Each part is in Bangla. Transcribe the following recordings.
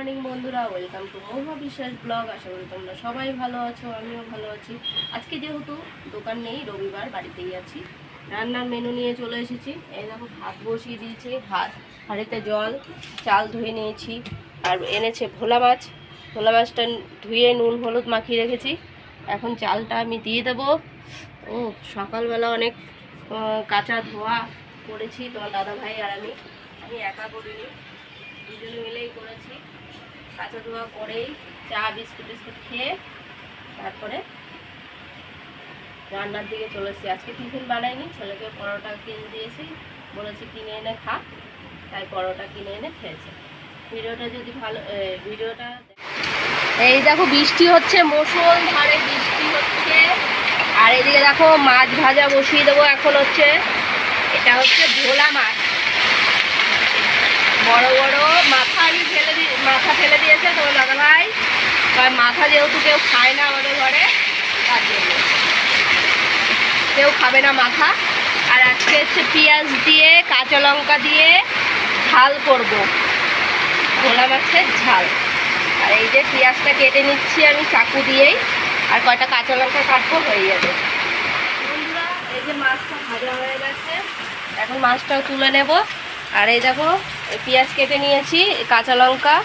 মর্নিং বন্ধুরা। ওয়েলকাম টু মহুয়া বিশ্বাস ব্লগ আশা করি তোমরা সবাই ভালো আছো, আমিও ভালো আছি। আজকে যেহেতু দোকান নেই, রবিবার বাড়িতেই আছি। রান্নার মেনু নিয়ে চলে এসেছি। এই দেখো, ভাত বসিয়ে দিয়েছি। ভাত, হাঁড়িতে জল, চাল ধুয়ে নিয়েছি। আর এনেছে ভোলা মাছ। ভোলা মাছটা ধুয়ে নুন, হলুদ মাখিয়ে রেখেছি। এখন চালটা আমি দিয়ে দেবো। ও, সকালবেলা অনেক কাঁচা ধোয়া করেছি, তোমার দাদা ভাই আর আমি। আমি একা করিনি। দুজন মিলেই করেছি। কাঁচা ধোয়া করেই চা, বিস্কুট বিস্কুট খেয়ে তারপরে রান্নার দিকে চলেছি। আজকে টিফিন বানাইনি, ছেলেকে পরোটা কিনে দিয়েছি। বলেছি কিনে এনে খা। তাই পরোটা কিনে এনে খেয়েছে। ভিডিওটা যদি ভালো ভিডিওটা এই দেখো বৃষ্টি হচ্ছে মৌসুম ধারে বৃষ্টি হচ্ছে। আর এদিকে দেখো মাছ ভাজা বসিয়ে দেবো এখন হচ্ছে। এটা হচ্ছে ভোলা মাছ। বড় বড় মাথা আমি ফেলে দি মাথা ফেলে দিয়েছে তোমার দাদা ভাই। মাথা যেহেতু কেউ খায় না আমাদের ঘরে, তার জন্য। কেউ খাবে না মাথা। আর আজকে হচ্ছে পেঁয়াজ দিয়ে, কাঁচা লঙ্কা দিয়ে ঝাল করব। ভোলা মাছের ঝাল। আর এই যে পেঁয়াজটা কেটে নিচ্ছি আমি চাকু দিয়েই, আর কয়টা কাঁচা লঙ্কা কাটবো হয়ে যাবে। বন্ধুরা, এই যে মাছটা ভাজা হয়ে গেছে। এখন মাছটাও তুলে নেব। আর এই দেখো পেঁয়াজ কেটে নিয়েছি কাঁচা লঙ্কা,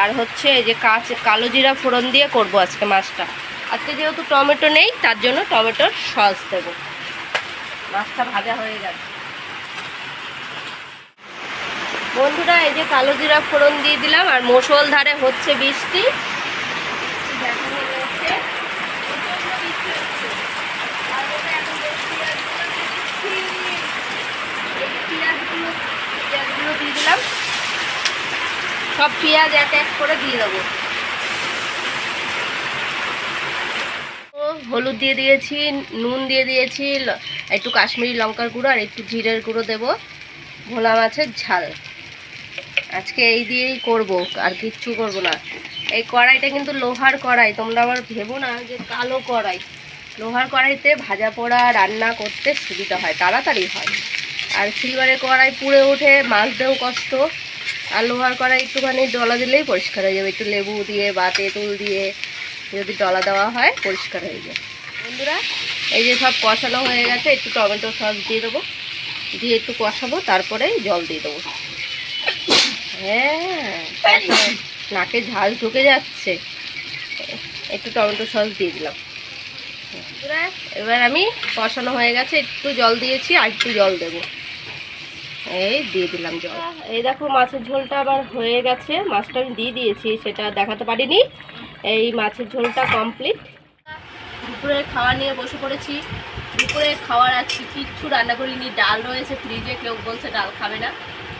আর হচ্ছে যে কাঁচ, কালো জিরা ফোড়ন দিয়ে করব আজকে মাছটা। আজকে যেহেতু টমেটো নেই, তার জন্য টমেটোর সস দেবো। মাছটা ভাজা হয়ে গেছে। বন্ধুরা, এই যে কালো জিরা ফোড়ন দিয়ে দিলাম, আর মোসল ধারে হচ্ছে বৃষ্টি দেখানো যাচ্ছে। প্রচণ্ড বৃষ্টি হচ্ছে। আর ওটা এখন বেশ পেঁয়াজগুলো দিয়ে দিচ্ছি। এই যে পেঁয়াজগুলো পেঁয়াজগুলো দিয়ে দিলাম সব পেঁয়াজ এক এক করে দিয়ে দেবো। হলুদ দিয়ে দিয়েছি, নুন দিয়ে দিয়েছি একটু কাশ্মীরি লঙ্কার গুঁড়ো আর একটু জিরের গুঁড়ো দেবো। ভোলা মাছের ঝাল। আজকে এই দিয়েই করব, আর কিচ্ছু করব না। এই কড়াইটা কিন্তু লোহার কড়াই, তোমরা আবার ভেবো না যে কালো কড়াই। লোহার কড়াইতে ভাজা পোড়া, রান্না করতে সুবিধা হয়, তাড়াতাড়ি হয়। আর সিলভারের কড়াই পুড়ে ওঠে মাজতেও কষ্ট। আর লোহার কড়াই একটুখানি ডলা দিলেই পরিষ্কার হয়ে যাবে। একটু লেবু দিয়ে বা তেঁতুল দিয়ে যদি ডলা দেওয়া হয়, পরিষ্কার হয়ে যায় বন্ধুরা, এই যে সব কষানো হয়ে গেছে, একটু টমেটো সস দিয়ে দেবো। দিয়ে একটু কষাবো, তারপরে জল দিয়ে দেবো। হ্যাঁ নাকে ঝাল ঢুকে যাচ্ছে। একটু টমেটো সস দিয়ে দিলাম। এবার আমি কষানো হয়ে গেছে, একটু জল দিয়েছি, আর একটু জল দেবো। এই দিয়ে দিলাম জল। এই দেখো মাছের ঝোলটা আবার হয়ে গেছে। মাছটা আমি দিয়ে দিয়েছি, সেটা দেখাতে পারিনি। এই মাছের ঝোলটা কমপ্লিট দুপুরে খাওয়া নিয়ে বসে পড়েছি। দুপুরে খাওয়ার আজকে কিচ্ছু রান্না করিনি। ডাল রয়েছে ফ্রিজে কেউ বলছে ডাল খাবে না।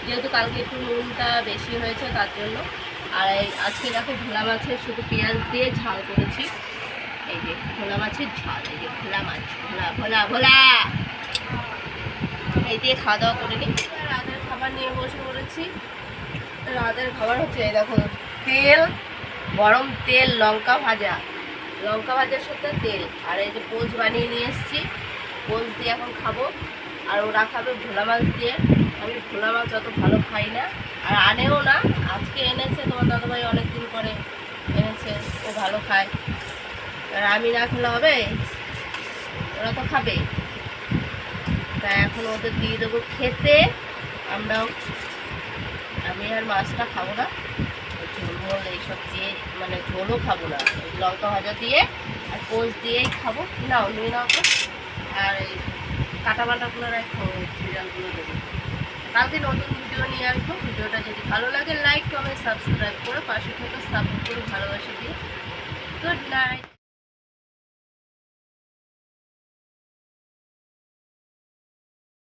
যেহেতু কালকে একটু নুনটা বেশি হয়েছে, তার জন্য। আর আজকে দেখো ভোলা মাছের শুধু পেঁয়াজ দিয়ে ঝাল করেছি। এই যে ভোলা মাছের ঝাল, এই যে ভোলা মাছ, ভোলা ভোলা ভোলা। এই দিয়ে খাওয়া দাওয়া করে নিই। রাতের খাবার নিয়ে বসে পড়েছি। রাতের খাবার হচ্ছে এই দেখো, তেল, গরম তেল, লঙ্কা ভাজা। লঙ্কা ভাজার সাথে তেল। আর এই যে পোজ বানিয়ে নিয়ে এসেছি। পোজ দিয়ে এখন খাব। আর ওরা খাবে ভোলা মাছ দিয়ে। আমি ভোলা মাছ অত ভালো খাই না। আর আনেও না। আজকে এনেছে, তোমার দাদাভাই অনেক দিন পরে এনেছে। ও ভালো খায়। আর আমি না খেলে হবে? ওরা তো খাবে তাই এখন ওদের দিয়ে দেবো খেতে। আমরাও আমি আর মাছটা খাব না। ঝোল মোল এইসব দিয়ে মানে ঝোলও খাব না। লঙ্কা ভাজা দিয়ে আর পোজ দিয়েই খাব। না নিয়ে নাও তো। আর এই কাটা বাটাগুলো রাখো সিরিয়ালগুলো দেবো কালকে নতুন ভিডিও নিয়ে আসব। ভিডিওটা যদি ভালো লাগে লাইক কমেন্ট সাবস্ক্রাইব করে পাশে থেকে সাপোর্ট করে ভালোবাসা দিয়ে। Good night